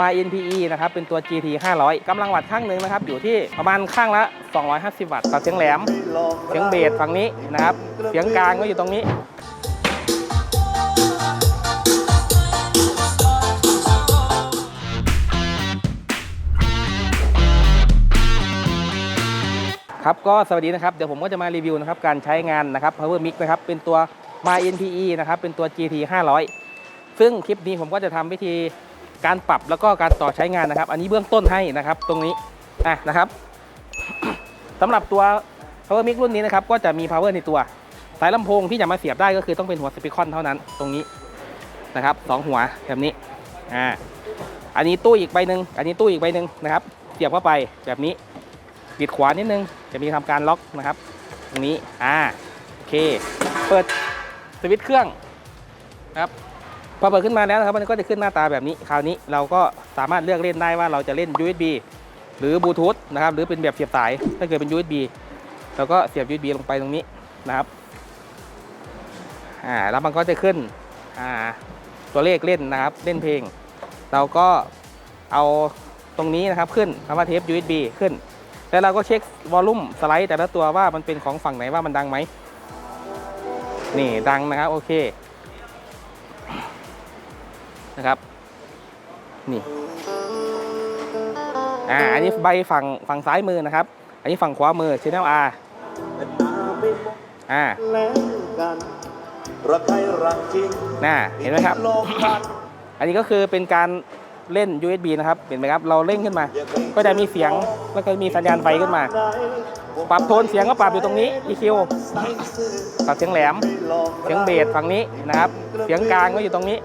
มา NPE นะครับเป็นตัว GT 500กำลังวัตต์ข้างหนึ่งนะครับอยู่ที่ประมาณข้างละ 250 วัตต์ต่อเสียงแหลม เสียงเบสฝั่งนี้นะครับ เสียงกลางก็อยู่ตรงนี้ครับก็สวัสดีนะครับ เดี๋ยวผมก็จะมารีวิวนะครับการใช้งานนะครับ Power Mix นะครับเป็นตัว My NPE นะครับเป็นตัว GT 500 ซึ่งคลิปนี้ผมก็จะทำวิธี การปรับแล้วก็การต่อใช้งานนะครับ อันนี้เบื้องต้นให้นะครับตรงนี้อะนะครับสำหรับตัว Power Mix รุ่นนี้นะครับก็จะมี power ในตัว สายลำโพงที่จะมาเสียบได้ก็คือต้องเป็นหัวสปีคอนเท่านั้นตรงนี้นะครับสองหัวแบบนี้อ่าอันนี้ตู้อีกใบหนึ่งอันนี้ตู้อีกใบหนึ่งนะครับ เสียบเข้าไปแบบนี้ปิดขวานิดนึงจะมีทำการล็อกนะครับ ตรงนี้อ่าโอเค เปิดสวิตช์เครื่องนะครับ พอเปิดขึ้นมาแล้วนะครับมันก็จะขึ้นหน้าตาแบบนี้ คราวนี้เราก็สามารถเลือกเล่นได้ว่าเราจะเล่น USB หรือบลูทูธนะครับหรือเป็นแบบเสียบสายถ้าเกิดเป็น USB เราก็เสียบ USB ลงไปตรงนี้นะครับอ่าแล้วมันก็จะขึ้นอ่าตัวเลขเล่นนะครับเล่นเพลง เราก็เอาตรงนี้นะครับขึ้นคำว่าเทป USB ขึ้น แล้วเราก็เช็ควอลลุ่มสไลด์แต่ละตัวว่ามันเป็นของฝั่งไหนว่ามันดังไหมนี่ดังนะครับโอเค นะครับ นี่อ่าอันนี้ใบฝั่งฝั่งซ้ายมือนะครับ อันนี้ฝั่งขวามือ Channel R อ่าแล้วกันรักใครรักจริงน่าเห็นไหมครับ อันนี้ก็คือเป็นการเล่น USB นะครับ เห็นไหมครับ เราเล่นขึ้นมา ก็จะมีเสียง แล้วก็มีสัญญาณไฟขึ้นมา ปรับโทนเสียงก็ปรับอยู่ตรงนี้ EQ ปรับเสียงแหลม เสียงเบสฝั่งนี้นะครับ เสียงกลางก็อยู่ตรงนี้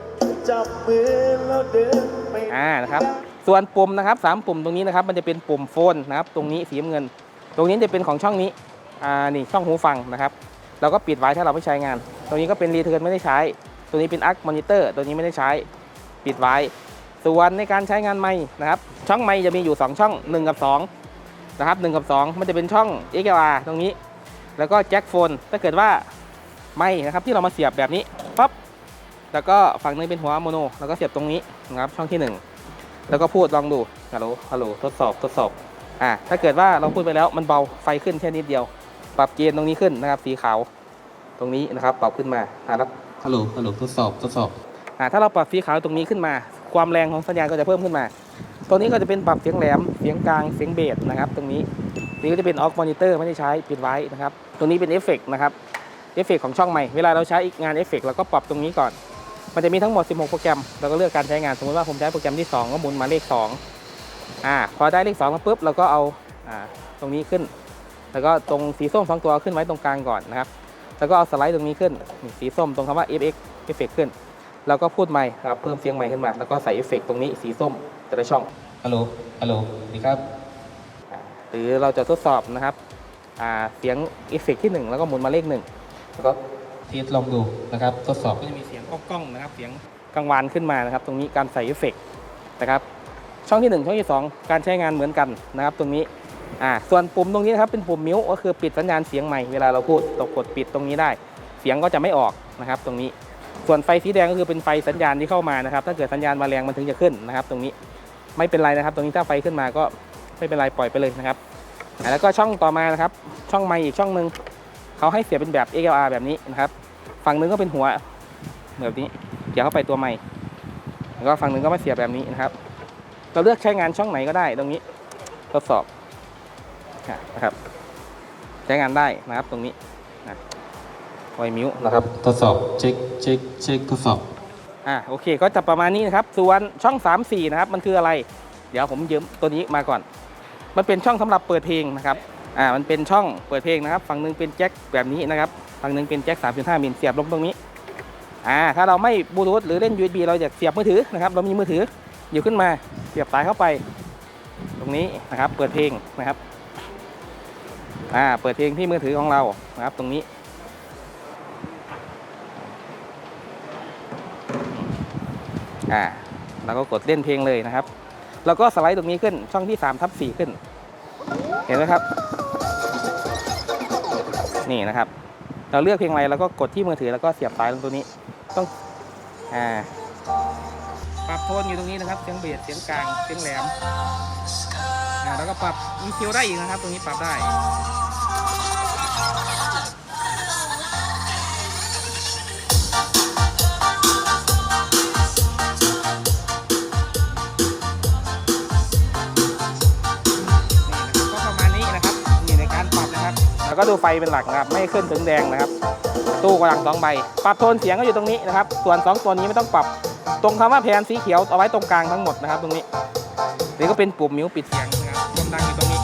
จับมือแล้วเดินไปอ่านะครับ ส่วนปุ่มนะครับสามปุ่มตรงนี้นะครับ มันจะเป็นปุ่มโฟนนะครับ ตรงนี้สีเงิน ตรงนี้จะเป็นของช่องนี้ อ่า นี่ช่องหูฟังนะครับ เราก็ปิดไว้ถ้าเราไม่ใช้งาน ตรงนี้ก็เป็นรีเทิร์นไม่ได้ใช้ ตัวนี้เป็นอักมอนิเตอร์ ตัวนี้ไม่ได้ใช้ ปิดไว้ ส่วนในการใช้งานไม้นะครับ ช่องไม้จะมีอยู่ 2 ช่อง 1 กับ 2 นะครับ1กับ 2 มันจะเป็นช่อง XLR ตรงนี้ แล้วก็แจ็คโฟน ถ้าเกิดว่าไม้นะครับที่เรามาเสียบแบบนี้ปั๊บ แล้วก็ฝั่งหนึงเป็นหัวโมโน แล้วก็เสียบตรงนี้นะครับช่องที่ 1 แล้วก็พูดลองดูฮัลโหลฮัลโหลทดสอบทดสอบอ่าถ้าเกิดว่าเราพูดไปแล้วมันเบาไฟขึ้นแค่นิดเดียว ปรับเกณฑ์ตรงนี้ขึ้นนะครับสีขาว ตรงนี้นะครับปรับขึ้นมาอ่าแล้วฮัลโหลฮัลโหลทดสอบทดสอบอ่าถ้าเราปรับสีขาวตรงนี้ขึ้นมา ความแรงของสัญญาณก็จะเพิ่มขึ้นมาตรงนี้ก็จะเป็นปรับเสียงแหลมเสียงกลางเสียงเบสนะครับ ตรงนี้นี่ก็จะเป็นออกมอนิเตอร์ไม่ได้ใช้ปิดไว้นะครับตรงนี้เป็นเอฟเฟกต์นะครับเอฟเฟกต์ของช่องใหม่ เวลาเราใช้อีกงานเอฟเฟกต์เราก็ปรับตรงนี้ก่อน มันจะมีทั้งหมด 16 โปรแกรม เราก็เลือกการใช้งาน สมมติว่าผมใช้โปรแกรมที่ 2 ก็หมุนมาเลข2อ่า พอได้เลข2มาปุ๊บ เราก็เอา อ่า ตรงนี้ขึ้น แล้วก็ตรงสีส้มสองตัวเอาขึ้นไว้ตรงกลางก่อนนะครับ แล้วก็เอาสไลด์ตรงนี้ขึ้นนี่สีส้มตรงคำว่า fx เอฟเฟกขึ้น แล้วก็พูดใหม่ครับ เพิ่มเสียงใหม่ขึ้นมา แล้วก็ใส่เอฟเฟกตรงนี้ สีส้มแต่ละช่อง ฮัลโหล ฮัลโหลดีครับ หรือเราจะทดสอบนะครับ อ่า เสียงเอฟเฟกที่ 1 แล้วก็หมุนมาเลข1แล้วก็ ทีลองดูนะครับทดสอบก็จะมีเสียงก้องนะครับ เสียงกังวานขึ้นมานะครับ ตรงนี้การใส่เอฟเฟกนะครับ ช่องที่ 1 ช่องที่ 2 การใช้งานเหมือนกันนะครับ ตรงนี้อ่าส่วนปุ่มตรงนี้นะครับเป็นปุ่มมิวก็คือปิดสัญญาณเสียงใหม่เวลาเราพูดตกกดปิดตรงนี้ได้ เสียงก็จะไม่ออกนะครับ ตรงนี้ส่วนไฟสีแดงก็คือเป็นไฟสัญญาณที่เข้ามานะครับ ถ้าเกิดสัญญาณมาแรงมันถึงจะขึ้นนะครับ ตรงนี้ไม่เป็นไรนะครับ ตรงนี้ถ้าไฟขึ้นมาก็ไม่เป็นไรปล่อยไปเลยนะครับแล้วก็ช่องต่อมานะครับ ช่องไมค์อีกช่องหนึ่ง เขาให้เสียบเป็นแบบ XLR แบบนี้นะครับ ฝั่งหนึงก็เป็นหัวแบบนี้เสียบเข้าไปตัวไมค์แล้วก็ฝั่งหนึงก็มาเสียบแบบนี้นะครับ เราเลือกใช้งานช่องไหนก็ได้ตรงนี้ทดสอบอะนะครับ ใช้งานได้นะครับตรงนี้นะไวมิวนะครับ ทดสอบเช็คเช็คเช็คทดสอบอ่าโอเคก็จะประมาณนี้นะครับ ส่วนช่อง 3 4 นะครับ มันคืออะไร เดี๋ยวผมยืมตัวนี้มาก่อน มันเป็นช่องสำหรับเปิดเพลงนะครับ อ่ามันเป็นช่องเปิดเพลงนะครับ ฝั่งหนึงเป็นแจ็คแบบนี้นะครับ ฝั่งหนึงเป็นแจ็ค3.5มิลเสียบลงตรงนี้อ่าถ้าเราไม่บลูทูธหรือเล่น USB เราจะเสียบมือถือนะครับ เรามีมือถืออยู่ขึ้นมาเสียบสายเข้าไป ตรงนี้นะครับ เปิดเพลงนะครับอ่าเปิดเพลงที่มือถือของเรานะครับ ตรงนี้ อ่าเราก็กดเล่นเพลงเลยนะครับ แล้วก็สไลด์ตรงนี้ขึ้นช่องที่3ทับ4ขึ้น เห็นไหมครับ นี่นะครับ เราเลือกเพลงอะไรแล้วก็กดที่มือถือแล้วก็เสียบสายลงตัวนี้ ต้องอ่าปรับโทนอยู่ตรงนี้นะครับ เสียงเบสเสียงกลาง เสียงแหลมอ่าแล้วก็ปรับมีคิวได้อีกนะครับ ตรงนี้ปรับได้ แล้วก็ดูไฟเป็นหลักนะครับ ไม่ขึ้นถึงแดงนะครับ ตู้กำลังสองใบ ปรับโทนเสียงก็อยู่ตรงนี้นะครับ ส่วนสองตัวนี้ไม่ต้องปรับ ตรงคำว่าแผนสีเขียวเอาไว้ตรงกลางทั้งหมดนะครับ ตรงนี้นี่ก็เป็นปุ่มมิวปิดเสียงนะครับความดังอยู่ตรงนี้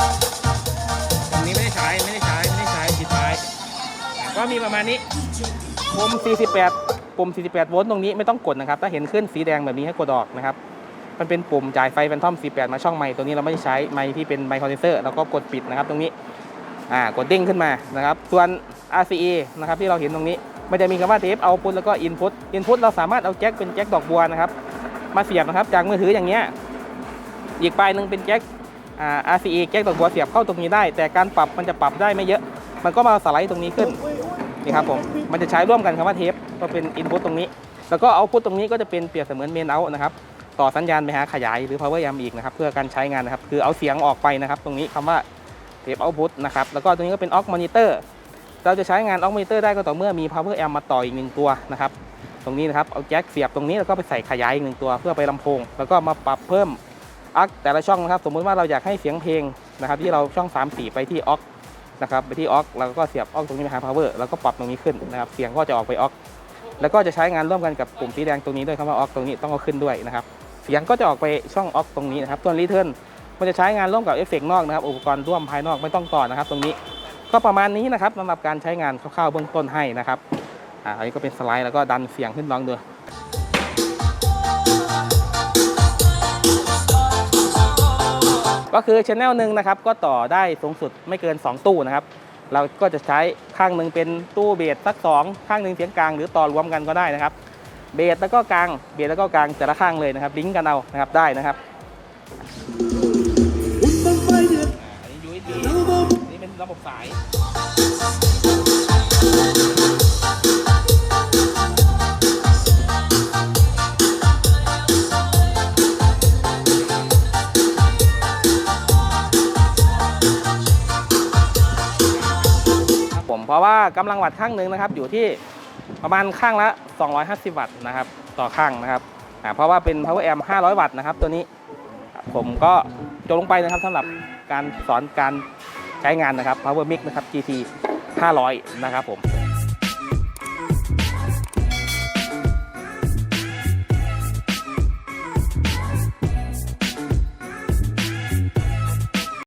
ตรงนี้ไม่ได้ใช้ไม่ได้ใช้ไม่ได้ใช้ปิดท้ายก็มีประมาณนี้ปุ่ม 48 ปุ่ม 48 โวลต์ตรงนี้ไม่ต้องกดนะครับ ถ้าเห็นขึ้นสีแดงแบบนี้ให้กดออกนะครับ มันเป็นปุ่มจ่ายไฟแฟนทอม 48 มาช่องไมค์ตัวนี้เราไม่ได้ใช้ไมค์ที่เป็นไมค์คอนเดนเซอร์แล้วก็กดปิดนะครับ ตรงนี้ อ่ากดเด้งขึ้นมานะครับ ส่วน RCA นะครับที่เราเห็นตรงนี้ มันจะมีคำว่าเทปเอาพุทแล้วก็อินพุตอินพุตเราสามารถเอาแจ็คเป็นแจ็คดอกบัวนะครับ มาเสียบนะครับจากมือถืออย่างเงี้ยอีกปลายหนึ่งเป็นแจ็คอ่า RCA แจ็คดอกบัวเสียบเข้าตรงนี้ได้ แต่การปรับมันจะปรับได้ไม่เยอะ มันก็มาสไลด์ตรงนี้ขึ้นนี่ครับผมมันจะใช้ร่วมกันคำว่าเทปก็เป็นอินพุตตรงนี้ แล้วก็เอาพุตตรงนี้ก็จะเป็นเปรียบเสมือนเมนเอานะครับต่อสัญญาณไปหาขยายหรือ power amp อีกนะครับเพื่อการใช้งานนะครับคือเอาเสียงออกไปนะครับ ตรงนี้คำว่า เทปเอาพุตนะครับ แล้วก็ตรงนี้ก็เป็น aux monitor เราจะใช้งาน aux monitor ได้ก็ต่อเมื่อมี power amp มาต่ออีกหนึ่งตัวนะครับ ตรงนี้นะครับ เอาแจ็คเสียบตรงนี้แล้วก็ไปใส่ขยายอีกหนึ่งตัวเพื่อไปลำโพง แล้วก็มาปรับเพิ่มอักแต่ละช่องนะครับ สมมุติว่าเราอยากให้เสียงเพลงนะครับ ที่เราช่อง 3 4 ไปที่ออกนะครับไปที่ออกแล้วก็เสียบออกตรงนี้ไปหา power แล้วก็ปรับตรงนี้ขึ้นนะครับ เสียงก็จะออกไปออกแล้วก็จะใช้งานร่วมกันกับปุ่มสีแดงตรงนี้ด้วยคำว่าออกตรงนี้ต้องเอาขึ้นด้วยนะครับ เสียงก็จะออกไปช่องออกตรงนี้นะครับส่วนรีเทิร์น มันจะใช้งานร่วมกับเอฟเฟกต์นอกนะครับอุปกรณ์ร่วมภายนอกไม่ต้องต่อนะครับ ตรงนี้ก็ประมาณนี้นะครับสำหรับการใช้งานคร่าวๆเบื้องต้นให้นะครับอ่าอันนี้ก็เป็นสไลด์แล้วก็ดันเสียงขึ้นลองดูก็คือชแนลหนึ่งนะครับก็ต่อได้สูงสุดไม่เกิน 2 ตู้นะครับ เราก็จะใช้ข้างหนึ่งเป็นตู้เบสสักสองข้างหนึ่งเสียงกลางหรือต่อรวมกันก็ได้นะครับ เบสแล้วก็กลางเบสแล้วก็กลางแต่ละข้างเลยนะครับลิงก์กันเอานะครับได้นะครับ ระบบสาย ครับผมเพราะว่ากำลังวัตต์ข้างหนึ่งนะครับ อยู่ที่ประมาณข้างละ 250 วัตต์นะครับ ต่อข้างนะครับอ่าเพราะว่าเป็น power amp 500 วัตต์นะครับ ตัวนี้ ผมก็จบลงไปนะครับสำหรับการสอนการ ใช้งานนะครับ power Mix นะครับ GT 500 นะครับผม